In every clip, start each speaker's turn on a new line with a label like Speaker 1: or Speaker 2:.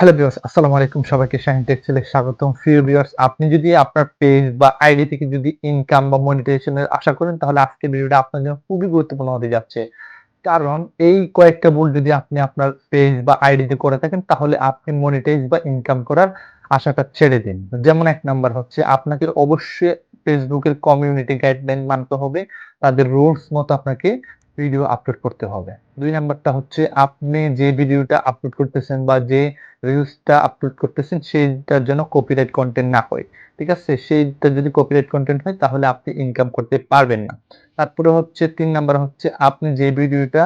Speaker 1: Hello viewers আসসালামু আলাইকুম। সবাইকে শাহিন টেক্সটাইলে স্বাগতম। প্রিয় ভিউয়ার্স আপনি যদি আপনার পেজ বা আইডি থেকে যদি ইনকাম বা মনিটাইজেশনের আশা করেন, তাহলে আজকের ভিডিওটা আপনার জন্য খুবই গুরুত্বপূর্ণ হতে যাচ্ছে। কারণ এই কয়েকটা ভুল যদি আপনি আপনার পেজ বা আইডিতে করে থাকেন, তাহলে আপনি মনিটাইজ বা ইনকাম করার আশাটা ছেড়ে দিন। যেমন এক নাম্বার হচ্ছে, আপনাকে অবশ্যই ফেসবুকের কমিউনিটি গাইডলাইন মানতে হবে। তাদের রুলস মতো আপনাকে ভিডিও আপলোড করতে হবে। দুই নাম্বারটা হচ্ছে আপনি যে ভিডিওটা আপলোড করতেছেন বা যে রিলসটা আপলোড করতেছেন সেইটার জন্য কপিরাইট কন্টেন্ট না হয়, ঠিক আছে? সেইটা যদি কপিরাইট কন্টেন্ট হয় তাহলে আপনি ইনকাম করতে পারবেন না। তারপরে হচ্ছে তিন নাম্বার হচ্ছে আপনি যে ভিডিওটা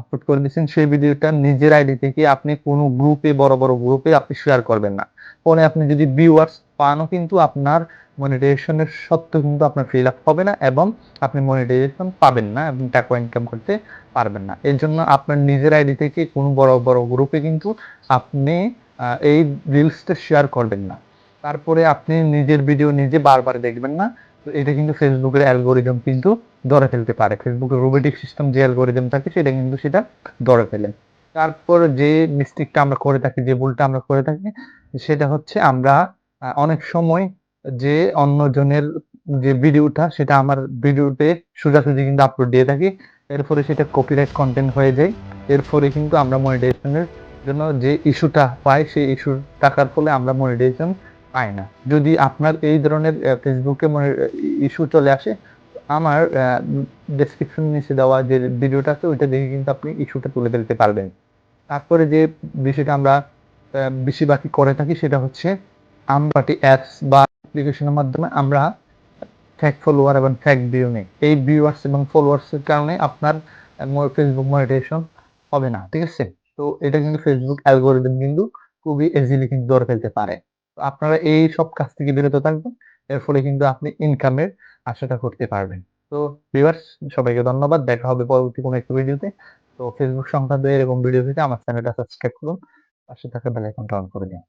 Speaker 1: আপলোড করে দিচ্ছেন সেই ভিডিওটা নিজের আইডি থেকে আপনি কোনো গ্রুপে বড় বড় গ্রুপে আপনি শেয়ার করবেন না। ফোনে আপনি যদি ভিউয়ার্স পানও কিন্তু আপনার মনিটাইজেশনের সত্ত্বেও কিন্তু আপনার ফিল আপ হবে না এবং আপনি মনিটাইজেশন পাবেন না এবং টাকা ইনকাম করতে পারবেন না। এর জন্য আপনার নিজের আইডি থেকে কোনো বড় বড় গ্রুপে কিন্তু আপনি এই রিলসটা শেয়ার করবেন না। তারপরে আপনি নিজের ভিডিও নিজে বারবার দেখবেন না। তো এটা কিন্তু ফেসবুকের অ্যালগোরিদম কিন্তু ধরে ফেলতে পারে। ফেসবুকের রোবোটিক সিস্টেম যে অ্যালগোরিদম থাকে, সেটা কিন্তু সেটা ধরে ফেলে। তারপর যে মিস্টেকটা আমরা করে থাকি, যে ভুলটা আমরা করে থাকি, সেটা হচ্ছে আমরা অনেক সময় যে অন্যজনের যে ভিডিওটা, সেটা আমার ভিডিওতে সোজাসুজি কিন্তু আপলোড দিয়ে থাকি। এরপরে সেটা কপিরাইট কন্টেন্ট হয়ে যায়। এরপরে কিন্তু আমরা মনিটাইজেশনের জন্য যে ইস্যুটা পাই, সেই ইস্যুর টাকার ফলে আমরা মনিটাইজেশন পাই না। যদি আপনার এই ধরনের ফেসবুকে ইস্যু চলে আসে, আমার ডেসক্রিপশন নিচে দেওয়া যে ভিডিওটা আছে, ওইটা দেখে কিন্তু আপনি ইস্যুটা তুলে ফেলতে পারবেন। তারপরে যে বিষয়টা আমরা বেশিরভাগই করে থাকি, সেটা হচ্ছে আমবাটি অ্যাপস বা অ্যাপ্লিকেশনের মাধ্যমে আমরা ফ্যাক ফলোয়ার এবং ফ্যাক ভিউ নেই। এই ভিউয়ার্স এবং ফলোয়ার্সের কারণে আপনার ফেসবুক মনিটাইজেশন হবে না, ঠিক আছে? তো এটা কিন্তু ফেসবুক অ্যালগোরিদম কিন্তু খুবই ইজিলি কিন্তু ধরে ফেলতে পারে। আপনারা এই সব কাজ থেকে বিরত থাকবেন, এর ফলে কিন্তু আপনি ইনকামের আশাটা করতে পারবেন। তো ভিউয়ার্স সবাইকে ধন্যবাদ, দেখা হবে পরবর্তী কোনো একটি ভিডিওতে। তো ফেসবুক সংক্রান্ত এরকম ভিডিও পেতে আমার চ্যানেলটা সাবস্ক্রাইব করুন, পাশে থাকা বেল আইকনটা অন করে দিন।